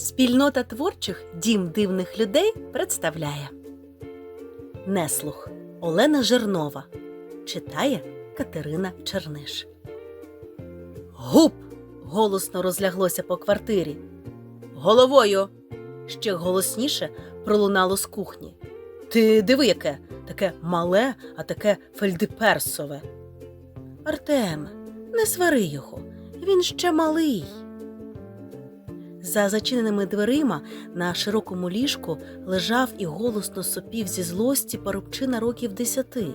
Спільнота творчих Дім дивних людей представляє Неслух Олена Жернова читає Катерина Черниш. Гуп! голосно розляглося по квартирі. Головою. Ще голосніше пролунало з кухні. Ти диви, яке таке мале, а таке фельдеперсове. Артеме, не свари його, він ще малий. За зачиненими дверима на широкому ліжку лежав і голосно сопів зі злості парубчина років десяти.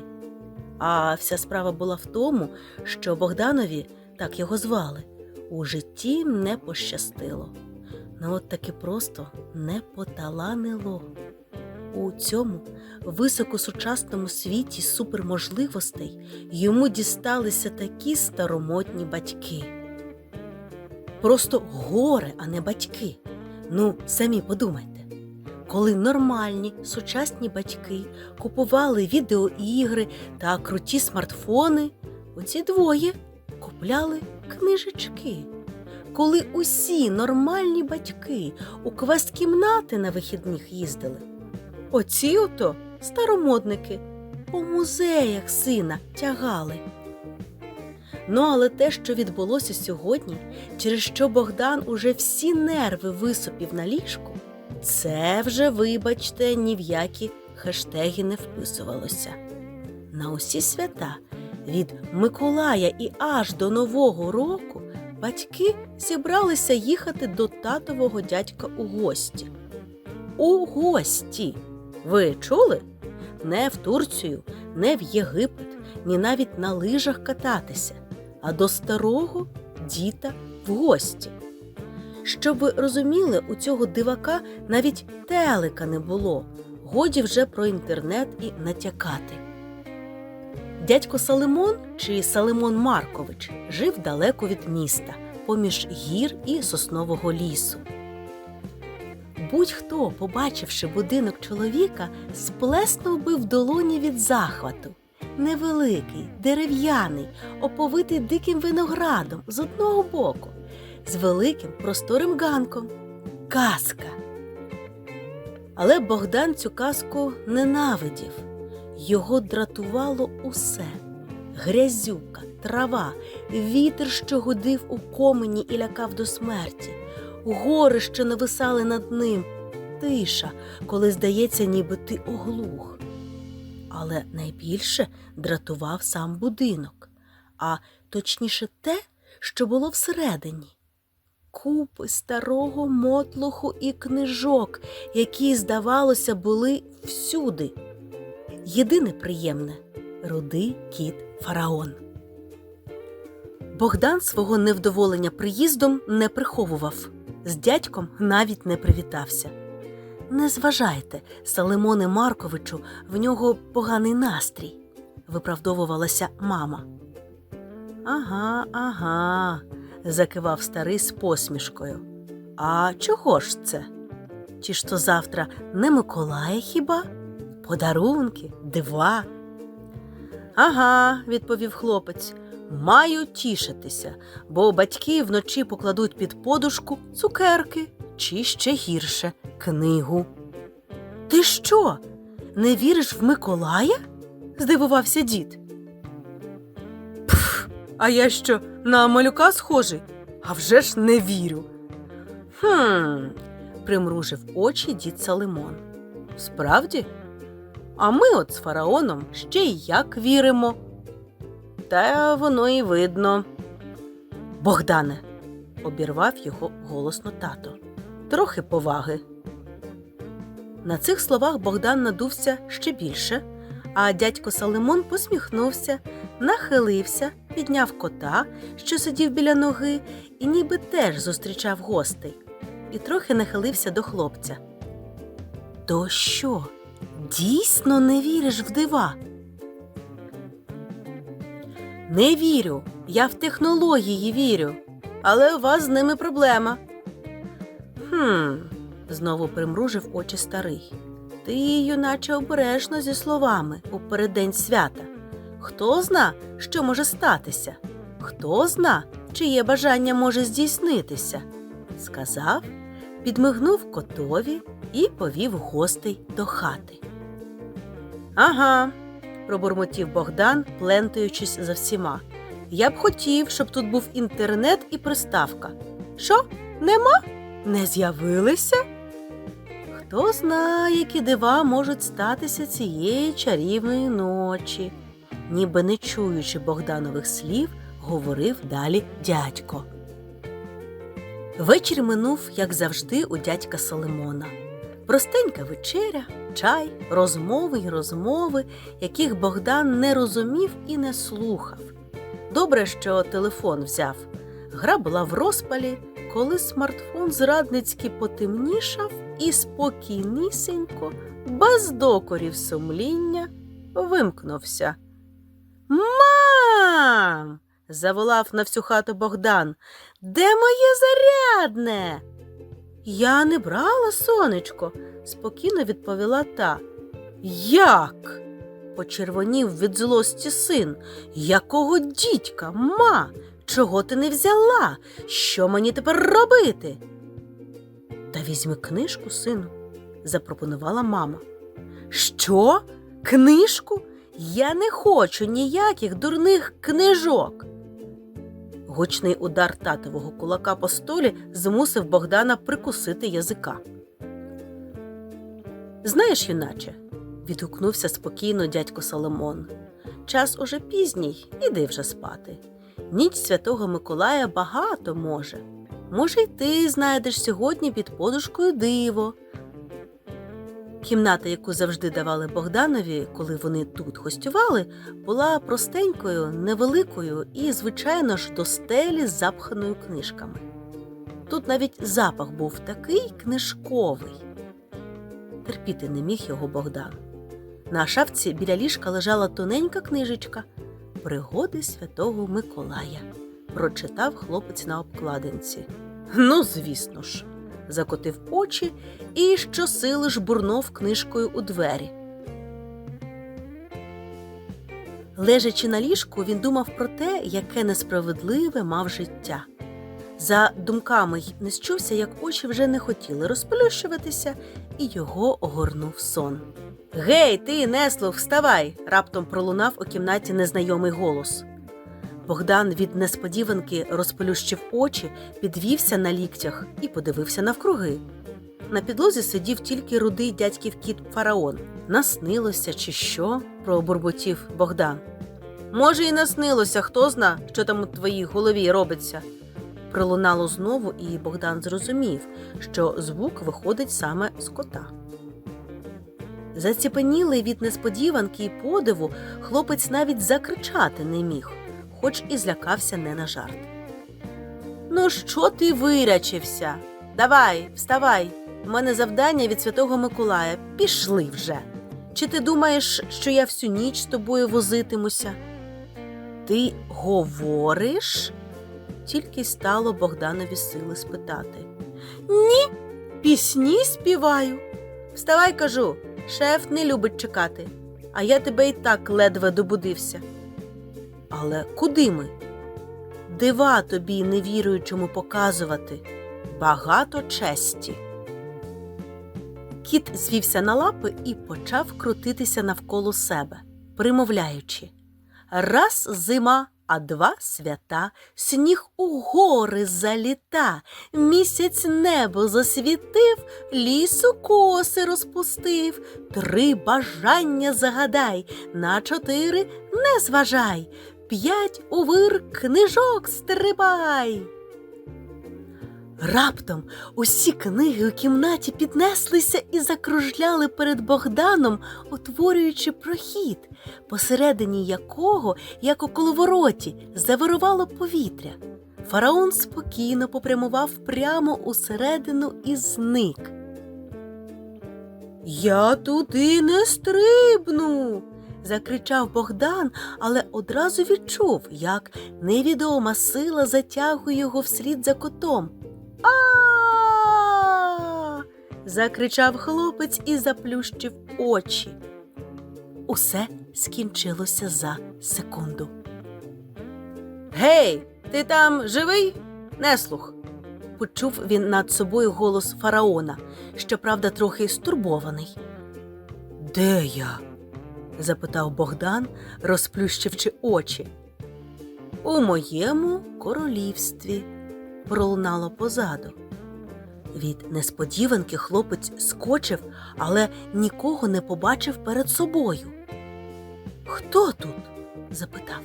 А вся справа була в тому, що Богданові, так його звали, у житті не пощастило. Ну от таки просто не поталанило. У цьому високосучасному світі суперможливостей йому дісталися такі старомодні батьки. Просто горе, а не батьки. Ну, самі подумайте. Коли нормальні сучасні батьки купували відеоігри та круті смартфони, оці двоє купляли книжечки. Коли усі нормальні батьки у квест-кімнати на вихідних їздили, оці ото старомодники по музеях сина тягали. Ну, але те, що відбулося сьогодні, через що Богдан уже всі нерви висопів на ліжку, це вже, вибачте, ні в які хештеги не вписувалося. На усі свята від Миколая і аж до Нового року батьки зібралися їхати до татового дядька у гості. У гості. Ви чули? Не в Турцію, не в Єгипет, ні навіть на лижах кататися, а до старого діта в гості. Щоб ви розуміли, у цього дивака навіть телека не було, годі вже про інтернет і натякати. Дядько Салимон чи Салимон Маркович жив далеко від міста, поміж гір і соснового лісу. Будь-хто, побачивши будинок чоловіка, сплеснув би в долоні від захвату. Невеликий, дерев'яний, оповитий диким виноградом з одного боку, з великим просторим ганком. Казка. Але Богдан цю казку ненавидів. Його дратувало усе грязюка, трава, вітер, що гудив у комені і лякав до смерті, гори, що нависали над ним, тиша, коли здається, ніби ти оглух. Але найбільше дратував сам будинок, а точніше те, що було всередині. Купи старого мотлуху і книжок, які, здавалося, були всюди. Єдине приємне рудий кіт фараон. Богдан свого невдоволення приїздом не приховував, з дядьком навіть не привітався. Не зважайте, Салимоне Марковичу, в нього поганий настрій, виправдовувалася мама. Ага, ага, закивав старий з посмішкою. А чого ж це? Чи ж то завтра не Миколая хіба? Подарунки, дива. Ага, відповів хлопець. Маю тішитися, бо батьки вночі покладуть під подушку цукерки чи ще гірше книгу. Ти що? Не віриш в Миколая? здивувався дід. Пф, а я що на малюка схожий? А вже ж не вірю. Хм, примружив очі дід Салимон. Справді? А ми от з фараоном ще й як віримо. Та воно і видно. Богдане, обірвав його голосно тато. Трохи поваги. На цих словах Богдан надувся ще більше, а дядько Салимон посміхнувся, нахилився, підняв кота, що сидів біля ноги, і ніби теж зустрічав гостей, і трохи нахилився до хлопця. То що? Дійсно не віриш в дива? Не вірю. Я в технології вірю. Але у вас з ними проблема. Хм, знову примружив очі старий. Ти, юначе, обережно зі словами у переддень свята. Хто зна, що може статися? Хто зна, чиє бажання може здійснитися? Сказав підмигнув котові і повів гостей до хати. Ага, пробурмотів Богдан, плентаючись за всіма. Я б хотів, щоб тут був інтернет і приставка. Що, нема? Не з'явилися? Хто знає, які дива можуть статися цієї чарівної ночі, ніби не чуючи Богданових слів, говорив далі дядько. Вечір минув, як завжди, у дядька Соломона. Простенька вечеря, чай, розмови й розмови, яких Богдан не розумів і не слухав. Добре, що телефон взяв. Гра була в розпалі, коли смартфон зрадницьки потемнішав і спокійнісінько, без докорів сумління, вимкнувся. Мам. заволав на всю хату Богдан. Де моє зарядне? Я не брала, сонечко, спокійно відповіла та. Як? почервонів від злості син. Якого дідька, ма? Чого ти не взяла? Що мені тепер робити? Та візьми книжку, сину, запропонувала мама. Що? Книжку? Я не хочу ніяких дурних книжок. Гучний удар татового кулака по столі змусив Богдана прикусити язика. Знаєш, юначе, відгукнувся спокійно дядько Соломон. Час уже пізній, іди вже спати. Ніч святого Миколая багато може. Може, й ти знайдеш сьогодні під подушкою диво. Кімната, яку завжди давали Богданові, коли вони тут гостювали, була простенькою, невеликою і, звичайно ж, до стелі запханою книжками. Тут навіть запах був такий книжковий. Терпіти не міг його Богдан. На шафці біля ліжка лежала тоненька книжечка Пригоди святого Миколая. Прочитав хлопець на обкладинці. Ну, звісно ж, закотив очі і щосили жбурнув книжкою у двері. Лежачи на ліжку, він думав про те, яке несправедливе мав життя. За думками й не счувся, як очі вже не хотіли розплющуватися, і його огорнув сон. Гей, ти, неслух, вставай! раптом пролунав у кімнаті незнайомий голос. Богдан від несподіванки розплющив очі, підвівся на ліктях і подивився навкруги. На підлозі сидів тільки рудий дядьків кіт фараон. Наснилося, чи що? пробурботів Богдан. Може, і наснилося, хто зна, що там у твоїй голові робиться. Пролунало знову, і Богдан зрозумів, що звук виходить саме з кота. Заціпенілий від несподіванки і подиву, хлопець навіть закричати не міг, хоч і злякався не на жарт. Ну, що ти вирячився? Давай, вставай. У мене завдання від святого Миколая. Пішли вже. Чи ти думаєш, що я всю ніч з тобою возитимуся? Ти говориш? Тільки стало Богданові сили спитати. Ні, пісні співаю. Вставай, кажу, шеф не любить чекати, а я тебе і так ледве добудився. Але куди ми? Дива тобі невіруючому показувати. Багато честі. Кіт звівся на лапи і почав крутитися навколо себе, примовляючи. Раз зима, а два свята, сніг у гори заліта, місяць небо засвітив, лісу коси розпустив, три бажання загадай, на чотири не зважай, п'ять у вир книжок стрибай. Раптом усі книги у кімнаті піднеслися і закружляли перед Богданом, утворюючи прохід, посередині якого, як у коловороті, завирувало повітря. Фараон спокійно попрямував прямо усередину і зник. Я туди не стрибну. Закричав Богдан, але одразу відчув, як невідома сила затягує його вслід за котом. А. закричав хлопець і заплющив очі. Усе скінчилося за секунду. Гей, ти там живий? Неслух. почув він над собою голос фараона, щоправда, трохи стурбований. Де я? Запитав Богдан, розплющивши очі. У моєму королівстві, пролунало позаду. Від несподіванки хлопець скочив, але нікого не побачив перед собою. Хто тут? запитав.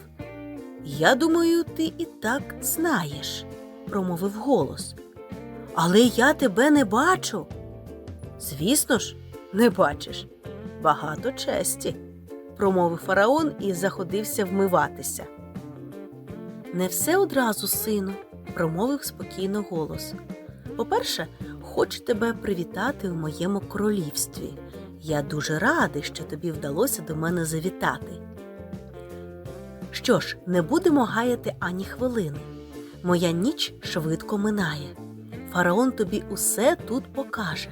Я думаю, ти і так знаєш, промовив голос. Але я тебе не бачу. Звісно ж, не бачиш. Багато честі, промовив фараон і заходився вмиватися. Не все одразу, сину, промовив спокійно голос. По-перше, хочу тебе привітати у моєму королівстві. Я дуже радий, що тобі вдалося до мене завітати. Що ж, не будемо гаяти ані хвилини. Моя ніч швидко минає. Фараон тобі усе тут покаже.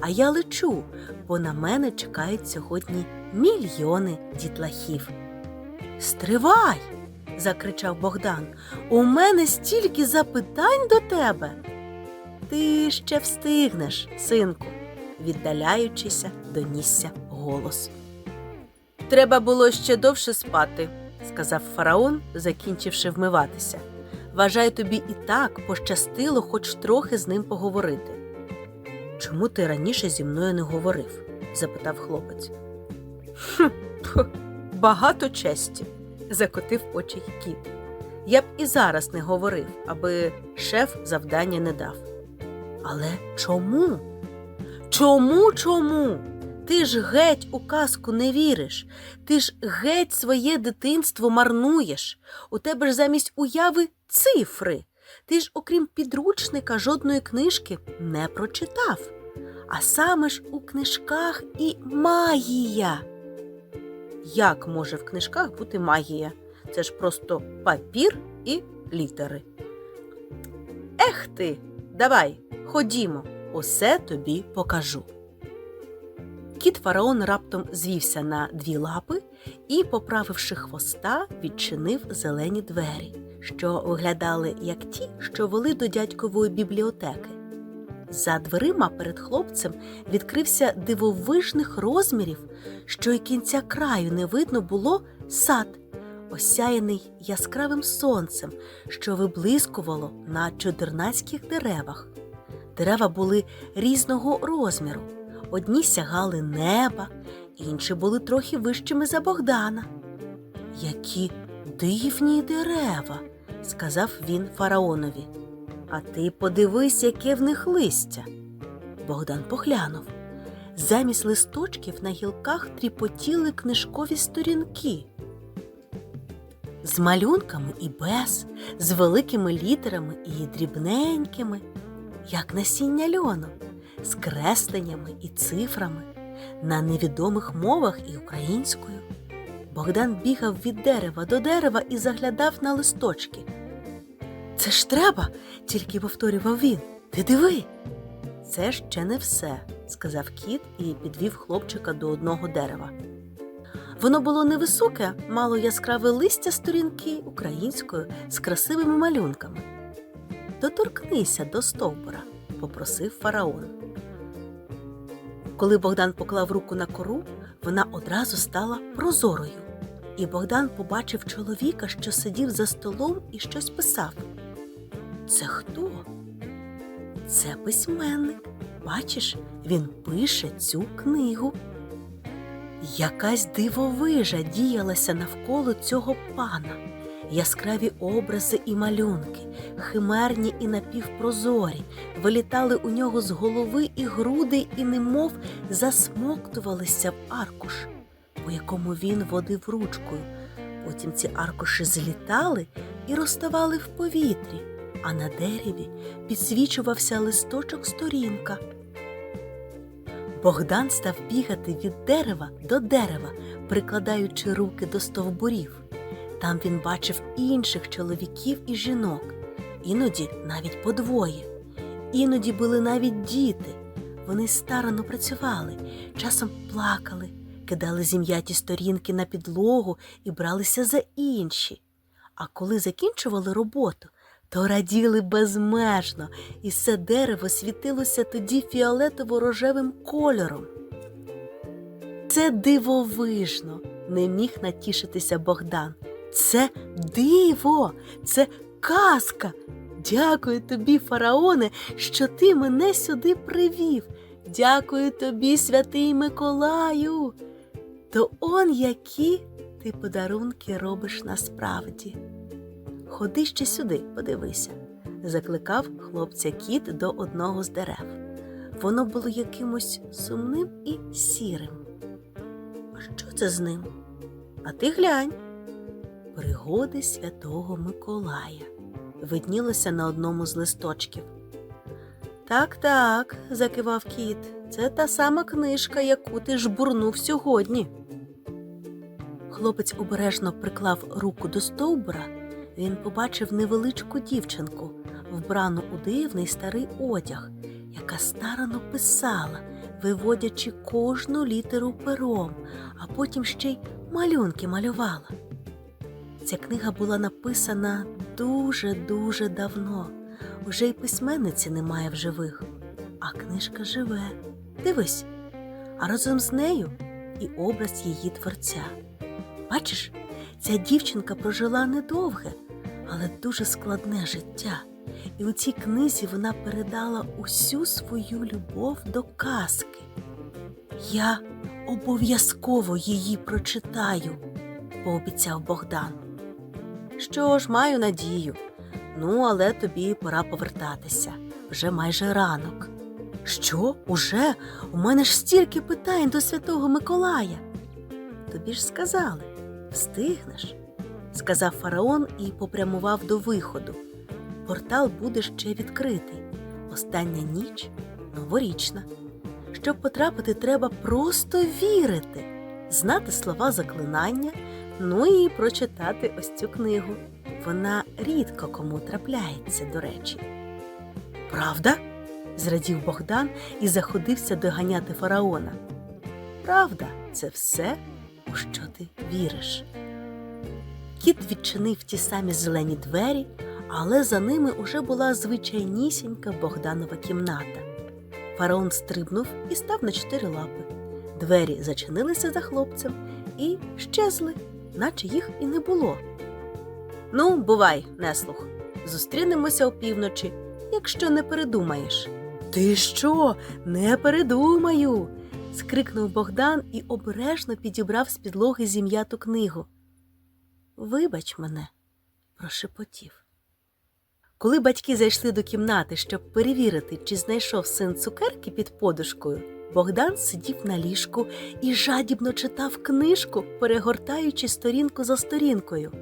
А я лечу, бо на мене чекають сьогодні мільйони дітлахів. Стривай! закричав Богдан. У мене стільки запитань до тебе. Ти ще встигнеш, синку, віддаляючися, донісся голос. Треба було ще довше спати, сказав фараон, закінчивши вмиватися. Вважаю, тобі і так пощастило хоч трохи з ним поговорити. Чому ти раніше зі мною не говорив? запитав хлопець. «Хм, багато честі, закотив очі кіт. Я б і зараз не говорив, аби шеф завдання не дав. Але чому? Чому, чому? Ти ж геть у казку не віриш, ти ж геть своє дитинство марнуєш. У тебе ж замість уяви цифри. Ти ж, окрім підручника, жодної книжки не прочитав. А саме ж у книжках і магія. Як може в книжках бути магія? Це ж просто папір і літери. Ех ти, давай, ходімо, усе тобі покажу. Кіт фараон раптом звівся на дві лапи і, поправивши хвоста, відчинив зелені двері, що виглядали як ті, що вели до дядькової бібліотеки. За дверима перед хлопцем відкрився дивовижних розмірів, що й кінця краю не видно було сад, осяяний яскравим сонцем, що виблискувало на чудернацьких деревах. Дерева були різного розміру. Одні сягали неба, інші були трохи вищими за Богдана. Які дивні дерева, сказав він фараонові. А ти подивись, яке в них листя. Богдан поглянув. Замість листочків на гілках тріпотіли книжкові сторінки. З малюнками і без, з великими літерами і дрібненькими, як насіння льону, з кресленнями і цифрами, на невідомих мовах і українською. Богдан бігав від дерева до дерева і заглядав на листочки. Це ж треба, тільки повторював він. Ти диви. Це ще не все, сказав кіт і підвів хлопчика до одного дерева. Воно було невисоке, мало яскраве листя сторінки українською з красивими малюнками. Доторкнися до стовбура, попросив фараон. Коли Богдан поклав руку на кору, вона одразу стала прозорою, і Богдан побачив чоловіка, що сидів за столом і щось писав. Це хто? Це письменник. Бачиш, він пише цю книгу. Якась дивовижа діялася навколо цього пана, яскраві образи і малюнки, химерні і напівпрозорі, вилітали у нього з голови і груди, і немов засмоктувалися в аркуш, по якому він водив ручкою. Потім ці аркуші злітали і розставали в повітрі, а на дереві підсвічувався листочок сторінка. Богдан став бігати від дерева до дерева, прикладаючи руки до стовбурів. Там він бачив інших чоловіків і жінок, іноді навіть по двоє. Іноді були навіть діти. Вони старано працювали, часом плакали, кидали зім'яті сторінки на підлогу і бралися за інші. А коли закінчували роботу, то раділи безмежно, і все дерево світилося тоді фіолетово-рожевим кольором. Це дивовижно, не міг натішитися Богдан. Це диво, це казка. Дякую тобі, фараоне, що ти мене сюди привів. Дякую тобі, святий Миколаю. То он які ти подарунки робиш насправді. Ходи ще сюди, подивися, закликав хлопця кіт до одного з дерев. Воно було якимось сумним і сірим. А що це з ним? А ти глянь. Пригоди святого Миколая виднілося на одному з листочків. Так, так, закивав кіт, це та сама книжка, яку ти жбурнув сьогодні. Хлопець обережно приклав руку до стовбура. Він побачив невеличку дівчинку, вбрану у дивний старий одяг, яка старано писала, виводячи кожну літеру пером, а потім ще й малюнки малювала. Ця книга була написана дуже-дуже давно. Уже й письменниці немає в живих, а книжка живе. Дивись, а разом з нею і образ її творця. Бачиш, ця дівчинка прожила недовге, але дуже складне життя. І у цій книзі вона передала усю свою любов до казки. Я обов'язково її прочитаю, пообіцяв Богдан. Що ж, маю надію. Ну, але тобі пора повертатися. Вже майже ранок. Що? Уже? У мене ж стільки питань до святого Миколая. Тобі ж сказали, встигнеш, сказав фараон і попрямував до виходу. Портал буде ще відкритий. Остання ніч новорічна. Щоб потрапити, треба просто вірити, знати слова заклинання, ну і прочитати ось цю книгу. Вона рідко кому трапляється, до речі. Правда? зрадів Богдан і заходився доганяти фараона. Правда, це все, у що ти віриш. Кіт відчинив ті самі зелені двері, але за ними уже була звичайнісінька Богданова кімната. Фараон стрибнув і став на чотири лапи. Двері зачинилися за хлопцем і щезли, наче їх і не було. Ну, бувай, неслух. Зустрінемося опівночі, якщо не передумаєш. Ти що? Не передумаю. Скрикнув Богдан і обережно підібрав з підлоги зім'яту книгу. Вибач мене, прошепотів. Коли батьки зайшли до кімнати, щоб перевірити, чи знайшов син цукерки під подушкою, Богдан сидів на ліжку і жадібно читав книжку, перегортаючи сторінку за сторінкою.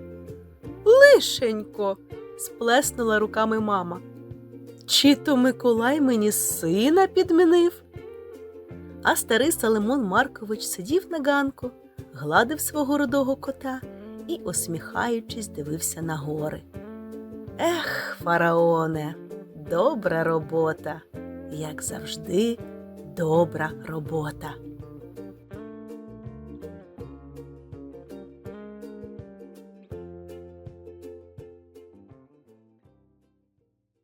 Лишенько, сплеснула руками мама. Чи то Миколай мені сина підмінив? А старий Салимон Маркович сидів на ганку, гладив свого рудого кота і, усміхаючись, дивився на гори. Ех, фараоне, добра робота, як завжди, добра робота.